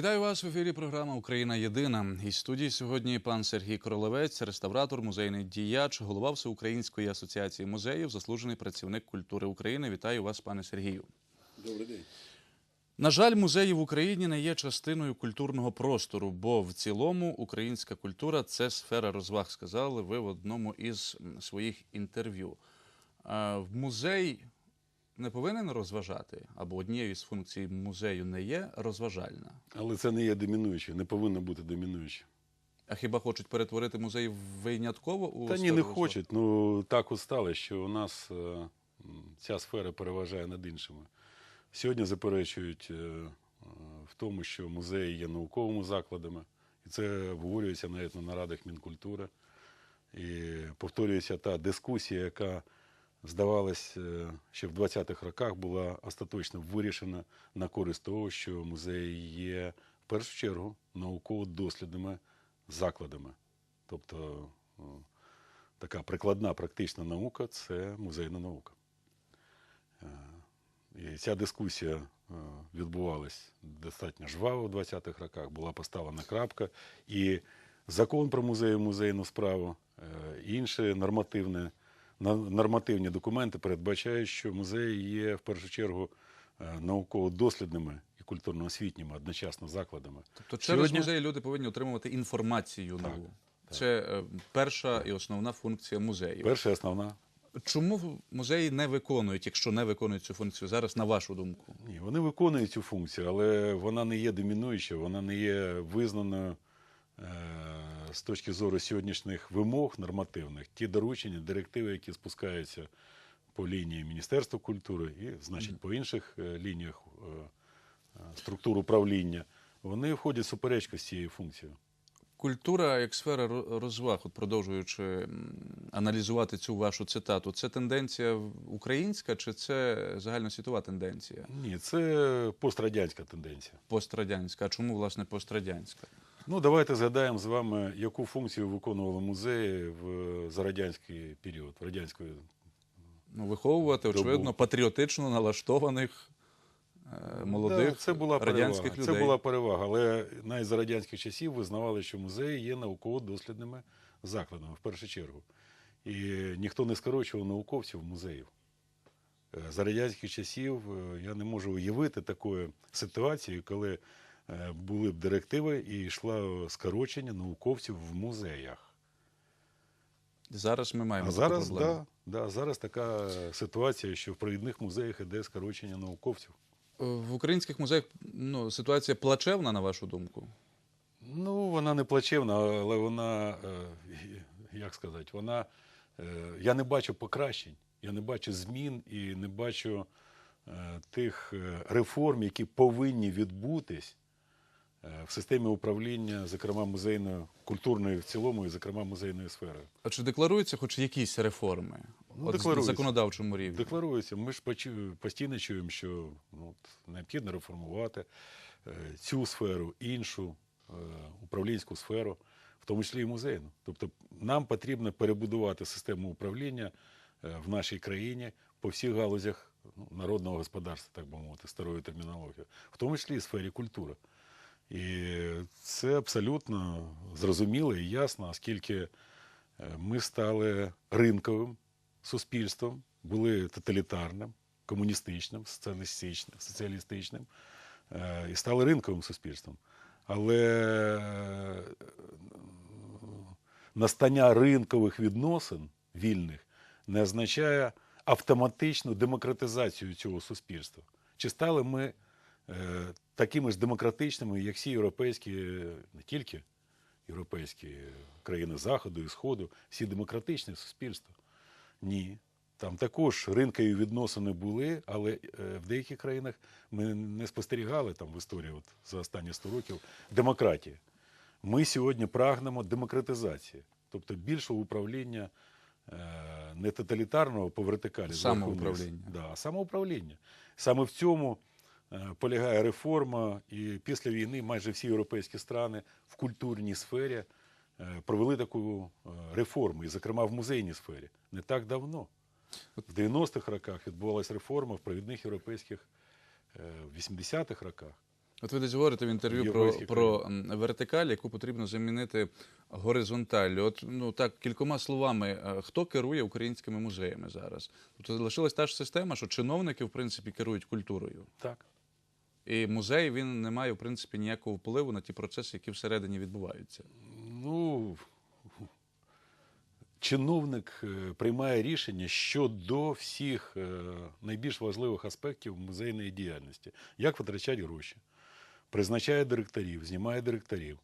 Вітаю вас в ефірі. Програма Україна Єдина. Із студії сьогодні пан Сергій Королевець, реставратор, музейний діяч, голова Всеукраїнської асоціації музеїв, заслужений працівник культури України. Вітаю вас, пане Сергію. Добрий день. На жаль, музеї в Україні не є частиною культурного простору, бо в цілому українська культура це сфера розваг, сказали ви в одному із своїх інтерв'ю. В музей не повинен розважати, або однією з функцій музею не є розважальна. Але це не є домінуюче, не повинно бути домінуюче. А хіба хочуть перетворити музей винятково у Та ні, не хочуть. Ну так от стало, що у нас е, ця сфера переважає над іншими. Сьогодні заперечують е, е, в тому, що музеї є науковими закладами, і це обговорюється навіть на нарадах Мінкультури. І повторюється та дискусія, яка здавалось, е, ще в 20-х роках була остаточно вирішена на користь того, що музеї є в першу чергу науково-дослідними закладами. Тобто е, така прикладна практична наука це музейна наука. Е, І ця дискусія відбувалась достатньо жваво в 20-х роках, була поставлена крапка. І закон про музей музейну справу, е, і інші нормативні, документи передбачають, що музеї є в першу чергу е, науково-дослідними і культурно-освітніми одночасно закладами. Тобто через Сьогодні- музей люди повинні отримувати інформацію Так, нову. Це е, перша і основна функція музею. Перша і основна Чому музеї не виконують, якщо не виконують цю функцію зараз, на вашу думку? Ні, вони виконують цю функцію, але вона не є домінуюча, вона не є визнаною е, з точки зору сьогоднішніх вимог нормативних. Ті доручення, директиви, які спускаються по лінії Міністерства культури і, значить, по інших е, лініях е, е, структур управління, вони входять в суперечку з цією функцією. Культура як сфера розваг, от продовжуючи аналізувати цю вашу цитату, це тенденція українська чи це загальносвітова тенденція? Ні, це пострадянська тенденція. Пострадянська. А чому, власне, пострадянська? Ну, давайте згадаємо з вами, яку функцію виконували музеї в зарадянський період, в радянську Ну, виховувати, Добу. очевидно, патріотично налаштованих е, молодих Да, це була радянських перевага. людей. Це була перевага, але навіть за радянських часів визнавали, що музеї є науково-дослідними закладами в першу чергу. І ніхто не скорочував науковців музеїв. Е, За радянських часів е, я не можу уявити такої ситуації, коли були б директиви і йшло скорочення науковців в музеях. Зараз ми маємо А таку зараз, проблему. да, да, зараз така ситуація, що в провідних музеях іде скорочення науковців. Е, В українських музеях ну, ситуація плачевна, на вашу думку? Ну, вона не плачевна, але вона, е, як сказати, вона. е, Я не бачу покращень, я не бачу змін і не бачу е, тих е, реформ, які повинні відбутись е, в системі управління, зокрема музейною, культурною в цілому, і зокрема музейною сферою. А чи декларуються хоч якісь реформи Ну, От на законодавчому рівні? Декларується. Ми ж постійно чуємо, що ну, от, необхідно реформувати е, цю сферу, іншу е, управлінську сферу, в тому числі і музейну. Тобто нам потрібно перебудувати систему управління е, в нашій країні по всіх галузях ну, народного господарства, так би мовити, старою термінологією, в тому числі і в сфері культури. І це абсолютно зрозуміло і ясно, оскільки е, ми стали ринковим суспільством, були тоталітарним, комуністичним, соціалістичним, е, і стали ринковим суспільством. Але е, настання ринкових відносин вільних не означає автоматичну демократизацію цього суспільства. Чи стали ми такими ж демократичними, як всі європейські, не тільки європейські країни Заходу і Сходу, всі демократичні суспільства? Ні. Там також ринкові відносини були, але е, в деяких країнах ми не спостерігали там в історії от, за останні 100 років демократії. Ми сьогодні прагнемо демократизації, тобто більшого управління е, не тоталітарного по вертикалі, Самоуправління. Да, а самоуправління. Саме в цьому е, полягає реформа, і після війни майже всі європейські страни в культурній сфері е, провели таку е, реформу, і, зокрема, в музейній сфері. Не так давно. В 90-х роках відбувалася реформа в провідних європейських е, в 80-х роках. От ви десь говорите в інтерв'ю про, про вертикаль, яку потрібно замінити горизонталлю. От ну так кількома словами, е, хто керує українськими музеями зараз? Тобто лишилась та ж система, що чиновники в принципі керують культурою, Так. І музей він не має в принципі ніякого впливу на ті процеси, які всередині відбуваються. Ну, чиновник е, приймає рішення щодо всіх е, найбільш важливих аспектів музейної діяльності. Як витрачати гроші, призначає директорів, знімає директорів.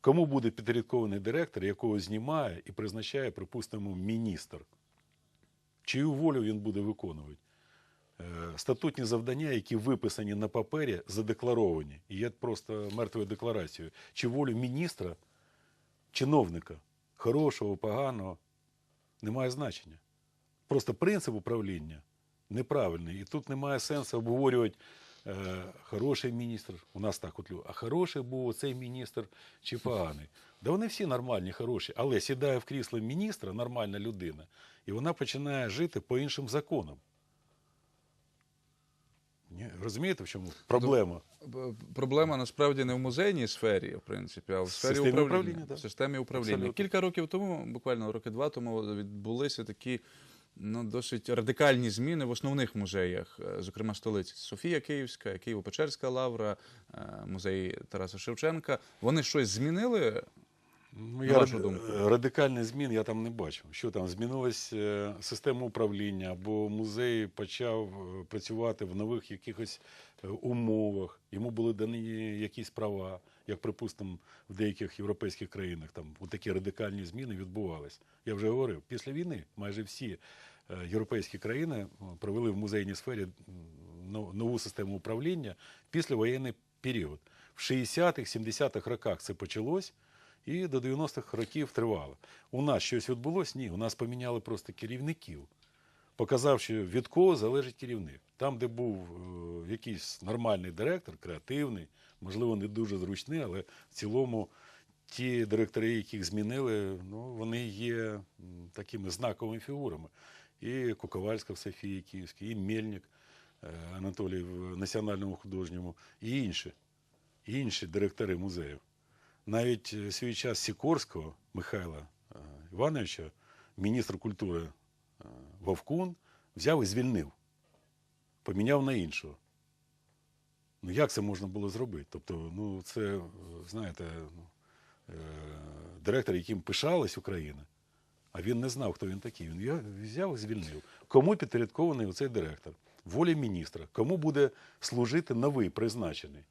Кому буде підпорядкований директор, якого знімає і призначає, припустимо, міністр? Чию волю він буде виконувати? Е, Статутні завдання, які виписані на папері, задекларовані, і є просто мертвою декларацією. Чи волю міністра чиновника, хорошого, поганого, не має значення. Просто принцип управління неправильний. І тут немає сенсу обговорювати е, хороший міністр, у нас так от, а хороший був оцей міністр чи поганий. Да вони всі нормальні, хороші, але сідає в крісло міністра нормальна людина, і вона починає жити по іншим законам. Ні, розумієте, в чому проблема? Проблема насправді не в музейній сфері, в принципі, а в В сфері системі управління. управління, да. В системі управління. Абсолютно. Кілька років тому, буквально роки два тому, відбулися такі ну, досить радикальні зміни в основних музеях, е, зокрема столиці. Софія Київська, Києво-Печерська лавра, е, музей Тараса Шевченка. Вони щось змінили. Ну, я вашу ради- думку? радикальних змін я там не бачив. Що там змінилась е, система управління, або музей почав е, працювати в нових якихось е, умовах. Йому були дані якісь права, як припустимо, в деяких європейських країнах там такі радикальні зміни відбувались. Я вже говорив, після війни майже всі європейські країни провели в музейній сфері нову систему управління після воєнний період. В 60-х, 70-х роках це почалось. І до 90-х років тривало. У нас щось відбулось? Ні, у нас поміняли просто керівників, показавши, від кого залежить керівник. Там, де був е, якийсь нормальний директор, креативний, можливо, не дуже зручний, але в цілому ті директори, яких змінили, ну, вони є такими знаковими фігурами. І Куковальська в Софії Київській, і Мельник е, Анатолій в Національному художньому, і інші, і інші директори музеїв. Навіть е, свій час Сікорського Михайла е, Івановича, міністр культури е, Вовкун, взяв і звільнив, поміняв на іншого. Ну як це можна було зробити? Тобто, ну це, знаєте, ну, директор, яким пишалась Україна, а він не знав, хто він такий. Він взяв і звільнив. Кому підпорядкований оцей директор? Волі міністра. Кому буде служити новий призначений?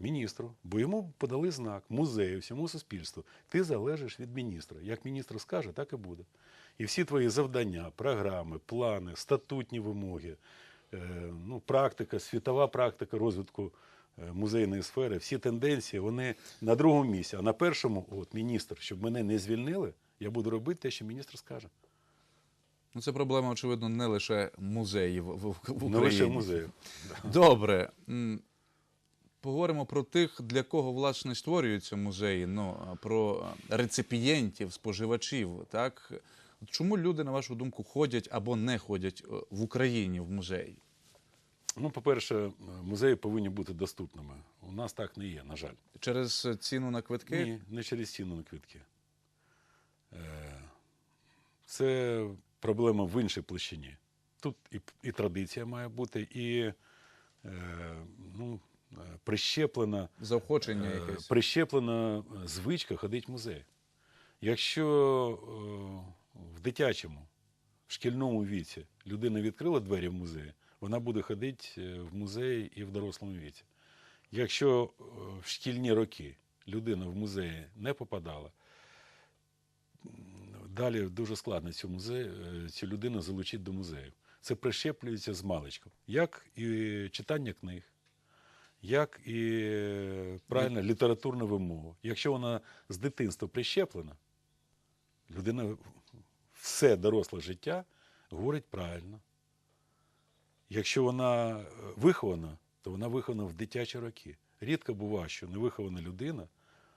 Міністру, бо йому подали знак музею, всьому суспільству. Ти залежиш від міністра. Як міністр скаже, так і буде. І всі твої завдання, програми, плани, статутні вимоги, е, ну, практика, світова практика розвитку е, музейної сфери, всі тенденції, вони на другому місці. А на першому, от міністр, щоб мене не звільнили, я буду робити те, що міністр скаже. Ну, це проблема, очевидно, не лише музеїв в, Україні. Не лише музею. Добре. Поговоримо про тих, для кого власне створюються музеї, ну, про реципієнтів, споживачів. Так? Чому люди, на вашу думку, ходять або не ходять е, в Україні в музеї? Ну, по-перше, музеї повинні бути доступними. У нас так не є, на жаль. Через ціну на квитки? Ні, не через ціну на квитки. Е, Це проблема в іншій площині. Тут і, і традиція має бути, і е, ну, е, прищеплена, Заохочення е, якесь. прищеплена звичка ходити в музей. Якщо е, в дитячому, в шкільному віці людина відкрила двері в музеї, вона буде ходити е, в музей і в дорослому віці. Якщо е, в шкільні роки людина в музеї не попадала, далі дуже складно цю, музей, е, цю людину залучити до музею. Це прищеплюється з маличку. Як і читання книг, як і правильна літературна вимова. Якщо вона з дитинства прищеплена, людина все доросле життя говорить правильно. Якщо вона е, вихована, то вона вихована в дитячі роки. Рідко буває, що невихована людина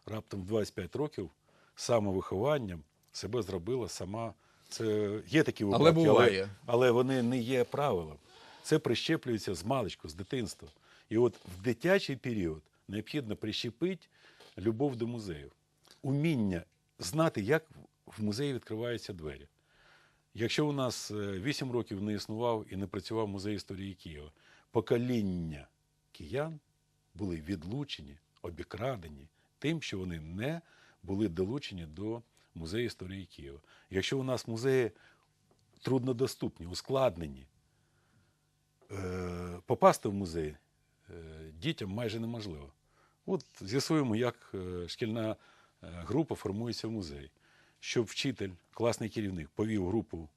раптом в 25 років самовихованням себе зробила сама. Це є такі Але випадки, буває. але вони не є правилом. Це прищеплюється з маличку, з дитинства. І от в дитячий період необхідно прищепити любов до музею, уміння знати, як в музеї відкриваються двері. Якщо у нас 8 років не існував і не працював музей історії Києва, покоління киян були відлучені, обікрадені тим, що вони не були долучені до музею історії Києва. Якщо у нас музеї труднодоступні, ускладнені, е, попасти в музей е, дітям майже неможливо. От з'ясуємо, як е, шкільна е, група формується в музей. Щоб вчитель, класний керівник повів групу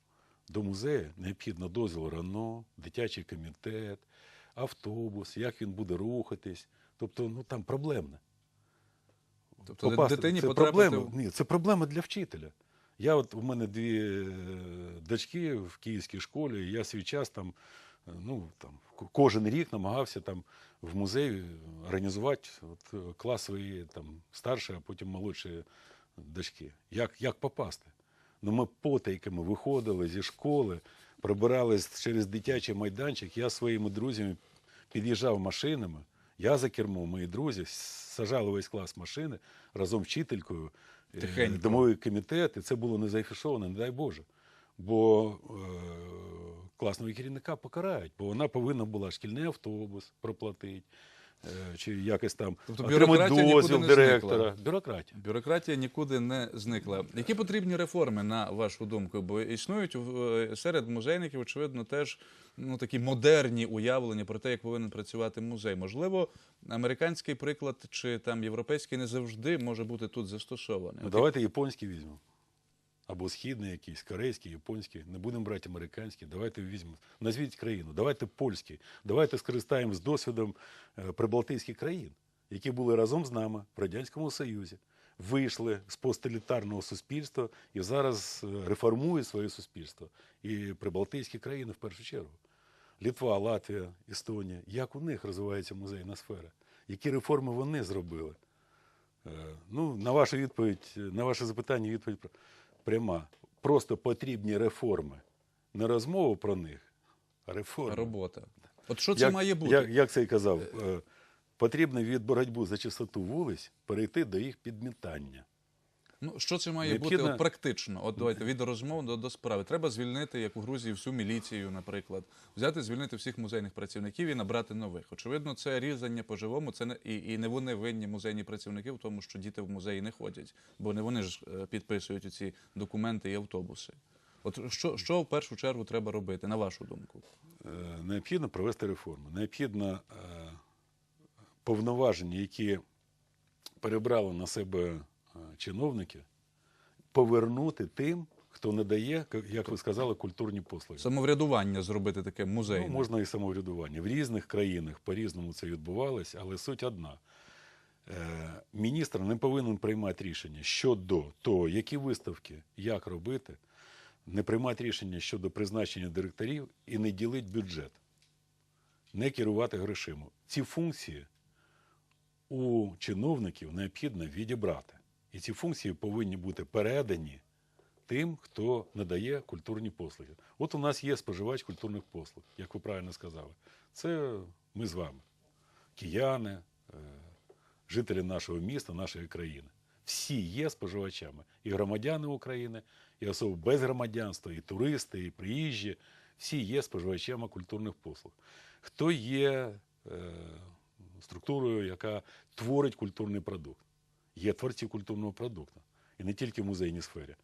до музею, необхідно дозвіл РАНО, дитячий комітет, автобус, як він буде рухатись. Тобто, ну там проблемне. Тобто Попасти. дитині це потрапити проблема. Ні, це проблема для вчителя. Я от у мене дві е, дочки в київській школі, і я свій час там, е, ну там кожен рік намагався там в музеї організувати от, е, клас свої там старші, а потім молодші дочки. Як, як попасти? Ну ми потайками виходили зі школи, пробирались через дитячий майданчик. Я своїми друзями під'їжджав машинами. Я за кермом, мої друзі сажали весь клас машини разом з вчителькою, е, домовий комітет, і це було не зафішовано, не дай Боже. Бо е, класного керівника покарають, бо вона повинна була шкільний автобус проплатити, е, чи якось там Тобто бюрократія дозвіл не директора. зникла. Бюрократія. Бюрократія нікуди не зникла. Які потрібні реформи, на вашу думку? Бо існують е, серед музейників, очевидно, теж ну, такі модерні уявлення про те, як повинен працювати музей. Можливо, американський приклад чи там європейський не завжди може бути тут застосований. Ну, давайте японський візьмемо. Або східний якийсь, корейський, японський. Не будемо брати американський. Давайте візьмемо. Назвіть країну. Давайте польський. Давайте скористаємо з досвідом е, прибалтійських країн, які були разом з нами в Радянському Союзі, вийшли з постелітарного суспільства і зараз е, реформують своє суспільство. І прибалтійські країни в першу чергу. Літва, Латвія, Естонія. Як у них розвивається музейна сфера? Які реформи вони зробили? Е, Ну, на вашу відповідь, на ваше запитання відповідь пр- пряма. Просто потрібні реформи. Не розмова про них, а реформи. робота. От що це як, має бути? Як, як це і казав, е, потрібно від боротьби за чистоту вулиць перейти до їх підмітання. Ну, що це має Необхідно- бути от практично? От давайте від розмов до, до справи. Треба звільнити, як у Грузії, всю міліцію, наприклад, взяти, звільнити всіх музейних працівників і набрати нових. Очевидно, це різання по живому. Це не і, і не вони винні музейні працівники в тому, що діти в музеї не ходять, бо не вони ж е, підписують ці документи і автобуси. От що, що в першу чергу треба робити, на вашу думку? Е, Необхідно провести реформи. Необхідно е, повноваження, які перебрали на себе чиновники, повернути тим, хто надає, як ви сказали, культурні послуги. Самоврядування зробити таке Ну, можна і самоврядування. В різних країнах по-різному це відбувалося, але суть одна. Е, Міністр не повинен приймати рішення щодо того, які виставки, як робити, не приймати рішення щодо призначення директорів і не ділити бюджет, не керувати грошима. Ці функції у чиновників необхідно відібрати. І ці функції повинні бути передані тим, хто надає культурні послуги. От у нас є споживач культурних послуг, як ви правильно сказали. Це ми з вами, кияни, е, жителі нашого міста, нашої країни. Всі є споживачами. І громадяни України, і особи без громадянства, і туристи, і приїжджі. Всі є споживачами культурних послуг. Хто є е, структурою, яка творить культурний продукт? Є творці культурного продукту. І не тільки в музейній сфері.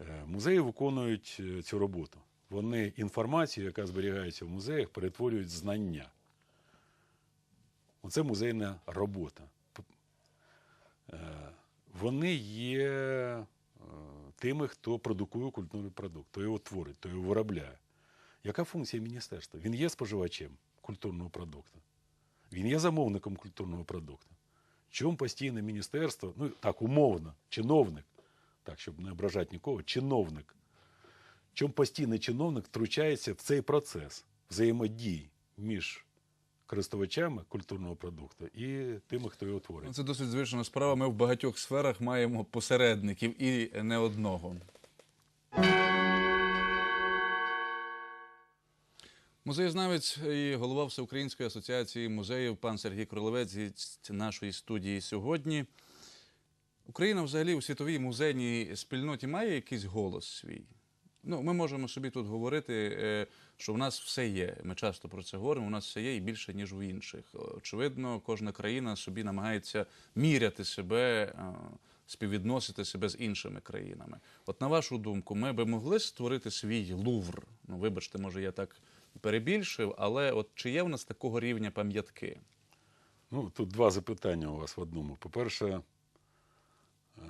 Е, Музеї виконують е, цю роботу. Вони інформацію, яка зберігається в музеях, перетворюють в знання. Оце музейна робота. Е, Вони є тими, хто продукує культурний продукт, хто його творить, хто його виробляє. Яка функція міністерства? Він є споживачем культурного продукту. Він є замовником культурного продукту. Чому постійне міністерство, ну так умовно, чиновник, так, щоб не ображати нікого, чиновник. Чому постійний чиновник втручається в цей процес взаємодії між користувачами культурного продукту і тими, хто його Ну, творить. Це досить звична справа. Ми в багатьох сферах маємо посередників і не одного. Музеєзнавець і голова Всеукраїнської асоціації музеїв пан Сергій Кролевець гість нашої студії сьогодні. Україна взагалі у світовій музейній спільноті має якийсь голос свій. Ну, ми можемо собі тут говорити, е, що в нас все є. Ми часто про це говоримо. У нас все є і більше, ніж у інших. Очевидно, кожна країна собі намагається міряти себе, е, співвідносити себе з іншими країнами. От на вашу думку, ми би могли створити свій лувр. Ну, вибачте, може, я так перебільшив, але от чи є в нас такого рівня пам'ятки? Ну, тут два запитання у вас в одному. По-перше, е,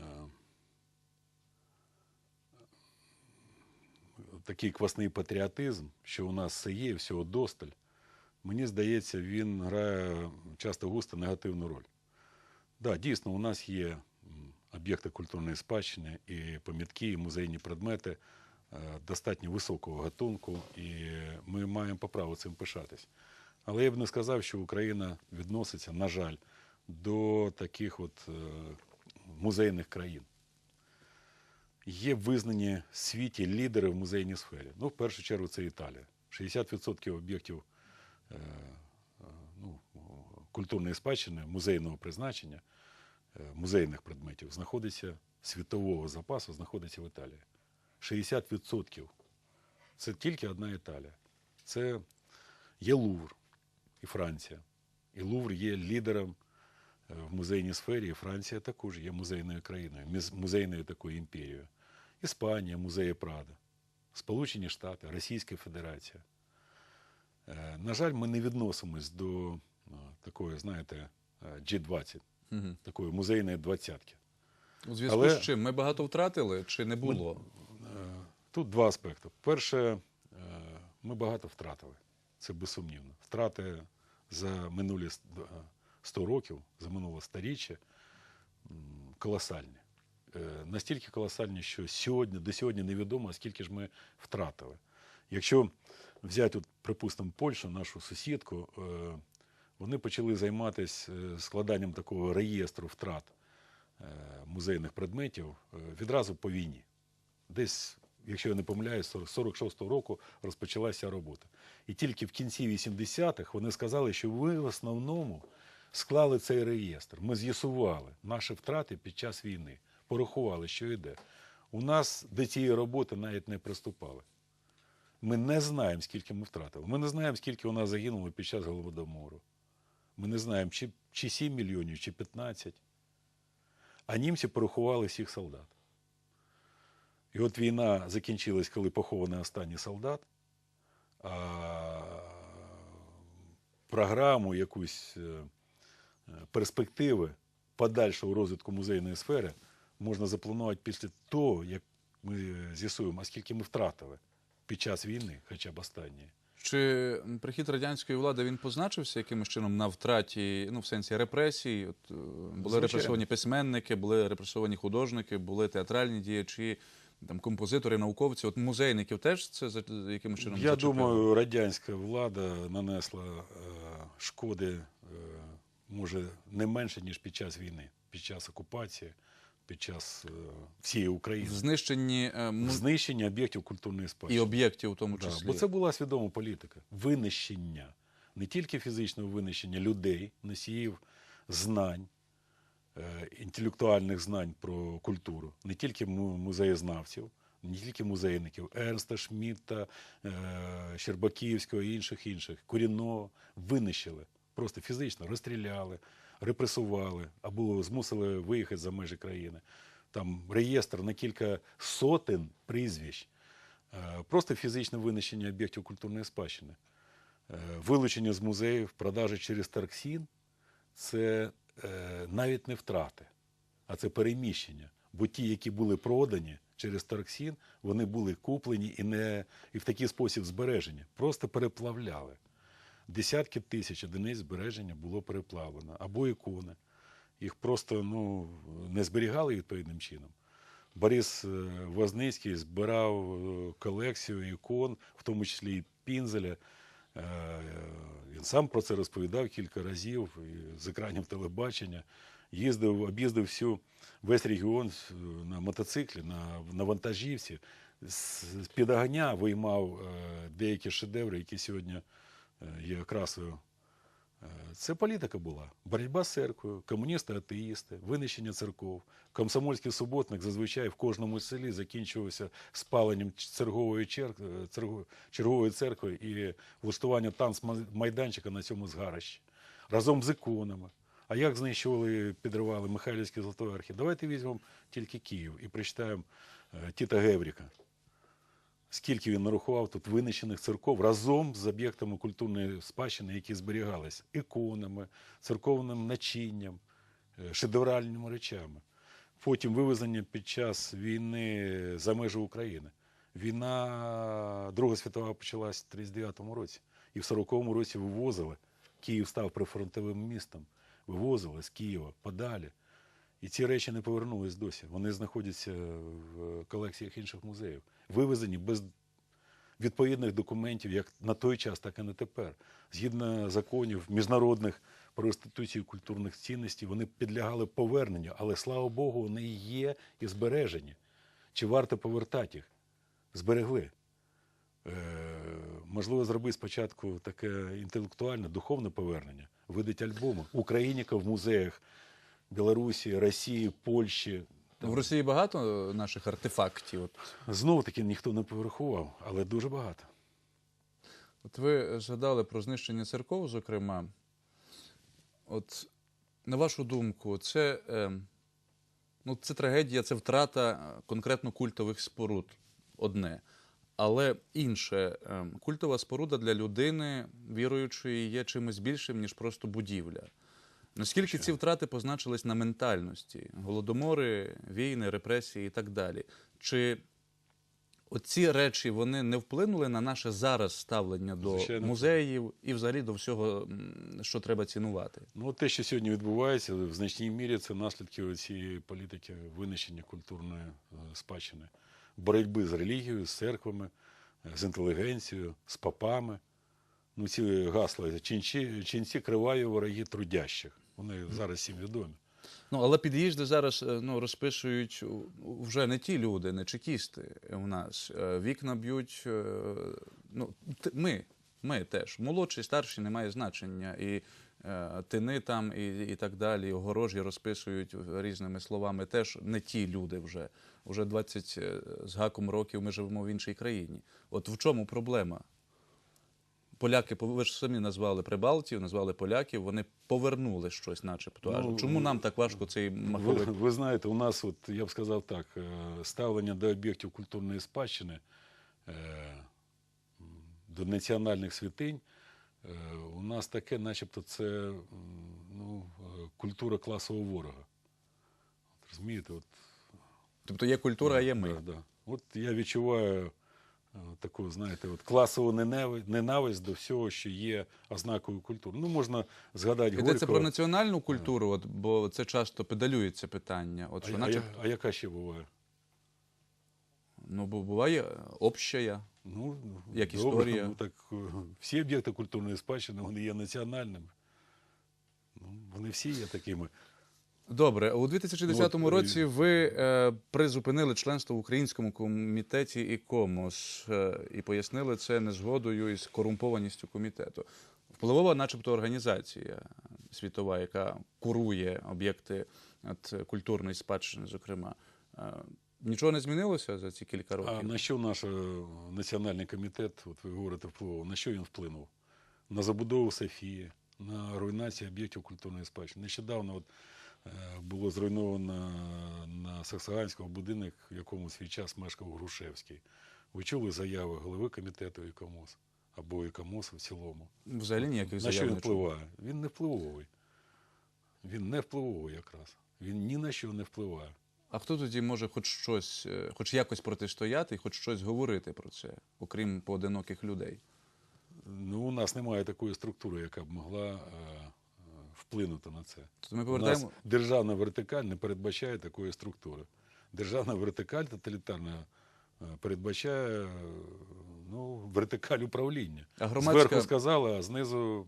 такий квасний патріотизм, що у нас все є, всього досталь, мені здається, він грає часто густо негативну роль. Так, да, дійсно, у нас є об'єкти культурної спадщини, і пам'ятки, і музейні предмети достатньо високого гатунку, і ми маємо по праву цим пишатись. Але я б не сказав, що Україна відноситься, на жаль, до таких от е, музейних країн. Є визнані в світі лідери в музейній сфері. Ну, в першу чергу, це Італія. 60% об'єктів е, е, ну, культурної спадщини, музейного призначення, е, музейних предметів знаходиться світового запасу, знаходиться в Італії. 60%. Це тільки одна Італія. Це є Лувр і Франція. І Лувр є лідером е, в музейній сфері, і Франція також є музейною країною, музейною такою імперією. Іспанія, музеї Прада, Сполучені Штати, Російська Федерація. Е, На жаль, ми не відносимось до е, такої, знаєте, е, G20, Угу. такої музейної двадцятки. У зв'язку Але- з чим? Ми багато втратили чи не було? Е, Тут два аспекти. Перше, е, ми багато втратили. Це безсумнівно. Втрати за минулі с- д- е, 100 років, за минуле сторіччя колосальні. Е, Настільки колосальні, що сьогодні, до сьогодні невідомо, скільки ж ми втратили. Якщо взяти, от, припустимо, Польщу, нашу сусідку, вони почали займатися складанням такого реєстру втрат музейних предметів відразу по війні десь, якщо я не помиляюсь, 46-го року розпочалася робота. І тільки в кінці 80-х вони сказали, що ви в основному склали цей реєстр. Ми з'ясували наші втрати під час війни, порахували, що йде. У нас до цієї роботи навіть не приступали. Ми не знаємо, скільки ми втратили. Ми не знаємо, скільки у нас загинуло під час голодомору. Ми не знаємо, чи, чи 7 мільйонів, чи 15. А німці порахували всіх солдат. І от війна закінчилась, коли похований останній солдат. А програму якусь е, перспективи подальшого розвитку музейної сфери можна запланувати після того, як ми з'ясуємо, а скільки ми втратили під час війни, хоча б останньої. Чи прихід радянської влади він позначився якимось чином на втраті, ну в сенсі репресій? От е, були Звичайно. репресовані письменники, були репресовані художники, були театральні діячі, там композитори, науковці. От музейників теж це за якимось чином Я зачепило? думаю, радянська влада нанесла е, шкоди, е, може, не менше, ніж під час війни, під час окупації, під час е, всієї України. знищенні е, му- Знищення об'єктів культурної спадщини. і об'єктів, у тому Да, числі. бо це була свідома політика. Винищення. Не тільки фізичного винищення людей, носіїв знань, інтелектуальних знань про культуру, не тільки музеєзнавців, не тільки музейників, Ернста Шмідта, е, Щербаківського і інших інших, корінного винищили. Просто фізично розстріляли, репресували або змусили виїхати за межі країни. Там реєстр на кілька сотень прізвищ. Е, Просто фізичне винищення об'єктів культурної спадщини. Е, Вилучення з музеїв, продажі через Тарксін це е, навіть не втрати, а це переміщення. Бо ті, які були продані через Тарксін, вони були куплені і, не, і в такий спосіб збережені. Просто переплавляли. Десятки тисяч одиниць збереження було переплавлено. Або ікони. Їх просто ну, не зберігали відповідним чином. Борис е, Возницький збирав е, колекцію ікон, в тому числі і Пінзеля. Е, Він сам про це розповідав кілька разів з екранів телебачення. Їздив, об'їздив всю весь регіон е, на мотоциклі, на, на вантажівці. З-під огня виймав е, деякі шедеври, які сьогодні є окрасою. Е, Це політика була. Боротьба з церквою, комуністи, атеїсти, винищення церков. Комсомольський суботник зазвичай в кожному селі закінчувався спаленням чергової, чер... е, чергової церкви і влаштуванням танцмайданчика на цьому згарищі. Разом з іконами. А як знищували, підривали Михайлівські Золотоверхи? Давайте візьмемо тільки Київ і прочитаємо е, Тіта Гевріка. Скільки він нарахував тут винищених церков разом з об'єктами культурної спадщини, які зберігалися іконами, церковним начинням, е, шедевральними речами. Потім вивезення під час війни за межі України. Війна Друга світова почалась в 39-му році. І в 40-му році вивозили. Київ став прифронтовим містом. Вивозили з Києва подалі. І ці речі не повернулись досі. Вони знаходяться в колекціях інших музеїв. Вивезені без відповідних документів, як на той час, так і на тепер. Згідно законів міжнародних про реституцію культурних цінностей, вони підлягали поверненню, але слава Богу, вони є і збережені. Чи варто повертати їх? Зберегли. Е, можливо, зробити спочатку таке інтелектуальне, духовне повернення, видати альбоми. Україніка в музеях Білорусі, Росії, Польщі. В Росії багато наших артефактів. От, Знову таки ніхто не порахував, але дуже багато. от ви згадали про знищення церков, зокрема. От, на вашу думку, це, е, ну, це трагедія, це втрата конкретно культових споруд одне. Але інше, е, культова споруда для людини, віруючої, є чимось більшим, ніж просто будівля. Наскільки ці втрати позначились на ментальності? Голодомори, війни, репресії і так далі. Чи оці речі вони не вплинули на наше зараз ставлення до Звичайно. музеїв і взагалі до всього, що треба цінувати? Ну, те, що сьогодні відбувається, в значній мірі це наслідки цієї політики винищення культурної е, спадщини, боротьби з релігією, з церквами, е, з інтелігенцією, з попами. Ну, ці гасла ченці, ченці криваві вороги трудящих. Вони зараз всім відомі. Ну, але під'їзди зараз е, ну, розписують вже не ті люди, не чекісти у нас. Е, Вікна б'ють. е, Ну, ми, ми теж. Молодші, старші не має значення. І е, тини там, і, і так далі, огорожі розписують різними словами. Теж не ті люди вже. Уже 20 з гаком років ми живемо в іншій країні. От в чому проблема? Поляки, ви ж самі назвали Прибалтів, назвали поляків, вони повернули щось, начебто. А Ну, чому нам так важко цей Ви, маховик? ви знаєте, у нас, от, я б сказав так, е, ставлення до об'єктів культурної спадщини, е, до національних святинь, е, у нас таке, начебто, це ну, культура класового ворога. От, розумієте, от, Тобто є культура, а є ми. Да, да. От я відчуваю таку, знаєте, от класову ненависть до всього, що є ознакою культури. Ну, можна згадати Йдеться Горького. про національну культуру, от, бо це часто педалюється питання. От, а, що а, начеб... я- а яка ще буває? ну, бо буває общая. Ну, Як добре, історія. Ну, так, е, всі об'єкти культурної спадщини вони є національними. Ну, вони всі є такими. Добре, у 2010 Ну, от, році ви е, призупинили членство в Українському комітеті ІКОМОС е, і пояснили це незгодою із корумпованістю комітету. Впливова, начебто, організація світова, яка курує об'єкти от, культурної спадщини, зокрема. Е, нічого не змінилося за ці кілька років? А на що наш е, національний комітет, от ви говорите, впливав, на що він вплинув? На забудову Софії, на руйнацію об'єктів культурної спадщини. Нещодавно от, е, було зруйновано на Саксаганському будинок, в якому свій час мешкав Грушевський. Ви чули заяви голови комітету ІКОМОС або ІКОМОС в цілому? Взагалі ніяких На що він не впливає? Він не впливовий. Він не впливовий якраз. Він ні на що не впливає. А хто тоді може хоч щось, е, хоч якось протистояти і хоч щось говорити про це, окрім поодиноких людей? Ну, у нас немає такої структури, яка б могла е, е, вплинути на це. Тобто ми У нас державна вертикаль не передбачає такої структури. Державна вертикаль тоталітарна е, передбачає е, ну, вертикаль управління. А громадська- Зверху сказали, а знизу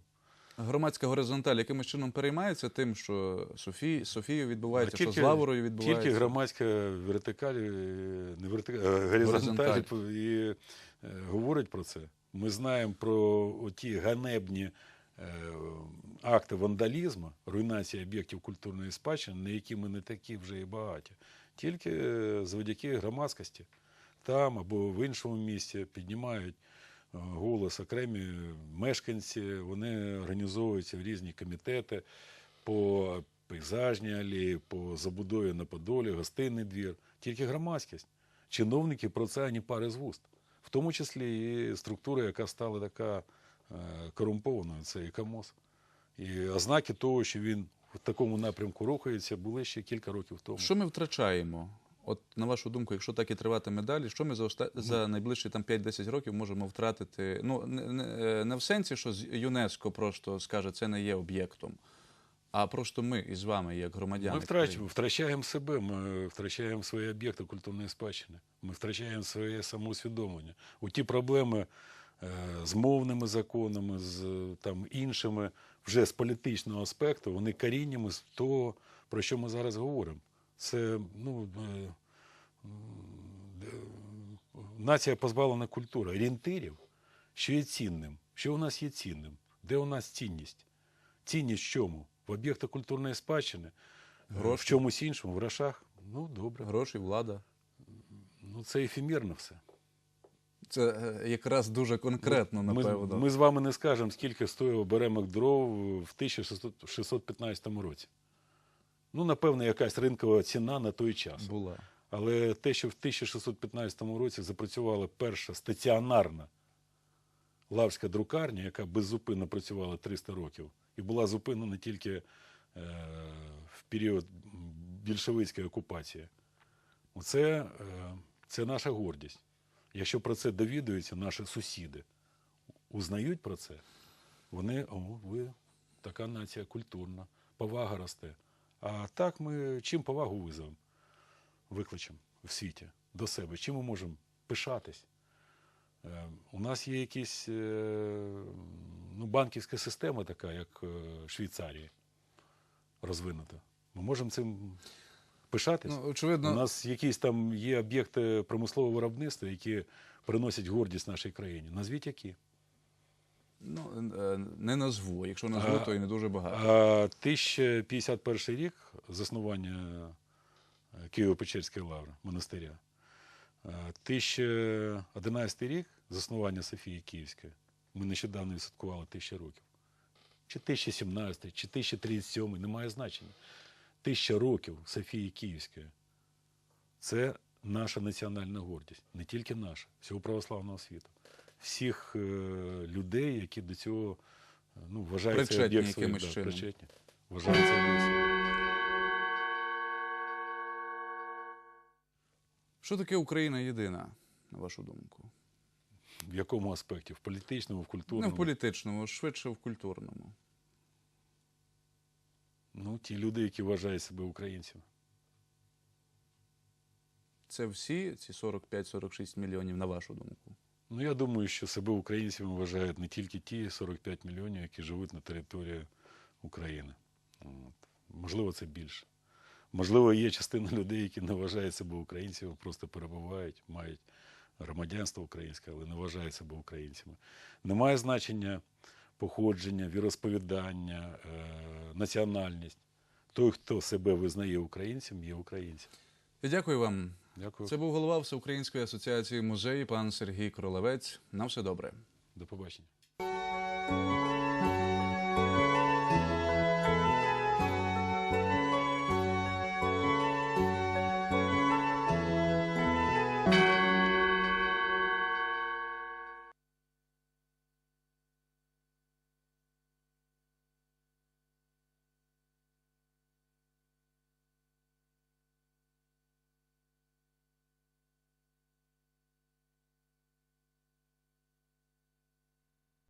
Громадська горизонталь якимось чином переймається тим, що Софі... Софією відбувається, А що з Лаворою відбувається. Тільки громадська вертикаль, е, не вертикаль, горизонталь Горизонталь. і говорить про це. Ми знаємо про ті ганебні акти вандалізму, руйнації об'єктів культурної спадщини, на які ми не такі вже і багаті. Тільки е, завдяки громадськості там або в іншому місці піднімають е, голос окремі мешканці, вони організовуються в різні комітети по пейзажній алеї, по забудові на Подолі, гостинний двір. Тільки громадськість. Чиновники про це ані пари з вуст. В тому числі і структура, яка стала така е, корумпованою, це і. І ознаки того, що він в такому напрямку рухається, були ще кілька років тому. Що ми втрачаємо? От на вашу думку, якщо так і триватиме далі, що ми за оста... за найближчі там 5-10 років можемо втратити? Ну не, не, е, не в сенсі, що ЮНЕСКО просто скаже, це не є об'єктом, а просто ми із вами, як громадяни. Ми втрачаємо, втрачаємо себе, ми втрачаємо свої об'єкти культурної спадщини, ми втрачаємо своє самоусвідомлення. У ті проблеми е, з мовними законами, з е, там, іншими, вже з політичного аспекту, вони коріннями з того, про що ми зараз говоримо. Це ну, е, е, нація позбавлена культури, орієнтирів, що є цінним. Що у нас є цінним? Де у нас цінність? Цінність в чому? В об'єктах культурної спадщини, е, Гроші. в чомусь іншому, в грошах. Ну, добре. Гроші, влада. Ну, це ефемірно все. Це е, якраз дуже конкретно, напевно. ми з вами не скажемо, скільки стоїв оберемок дров в 1615 році. Ну, напевно, якась ринкова ціна на той час. Була. Але те, що в 1615 році запрацювала перша стаціонарна лавська друкарня, яка беззупинно працювала 300 років, і була зупинена тільки е, в період більшовицької окупації. Оце е, це наша гордість. Якщо про це довідуються наші сусіди, узнають про це, вони, о, ви така нація культурна, повага росте. А так ми чим повагу визовемо? викличемо в світі до себе, чим ми можемо пишатись. Е, У нас є якісь е, ну, банківська система така, як е, Швейцарії, розвинута. Ми можемо цим пишатись. Ну, очевидно, У нас якісь там є об'єкти промислового виробництва, які приносять гордість нашій країні. Назвіть які. ну, е, не назву. Якщо назву, то і не дуже багато. А 1051 рік заснування е, Києво-Печерської лаври, монастиря. Е, 1011 рік заснування Софії Київської. Ми нещодавно відсвяткували 1000 років. Чи 1017, чи 1037, немає значення. Тисяча років Софії Київської. Це наша національна гордість. Не тільки наша, всього православного світу. Всіх е, людей, які до цього е, ну, вважають цей Причетні об'єкт своїм, якимось да, причетні. Вважають цей. Що таке Україна єдина, на вашу думку? В якому аспекті? В політичному, в Не культурному? в політичному, швидше в культурному. Ну, ті люди, які вважають себе українцями. Це всі ці 45-46 мільйонів, на вашу думку. Ну, я думаю, що себе українцями вважають не тільки ті 45 мільйонів, які живуть на території України. От. Можливо, це більше. Можливо, є частина людей, які не вважають себе українцями, просто перебувають, мають громадянство українське, але не вважають себе українцями. Немає значення походження, віросповідання, е, національність. Той, хто себе визнає українцем, є українцем. Дякую вам. Дякую. Це був голова Всеукраїнської асоціації музеїв пан Сергій Кролевець. На все добре. До побачення.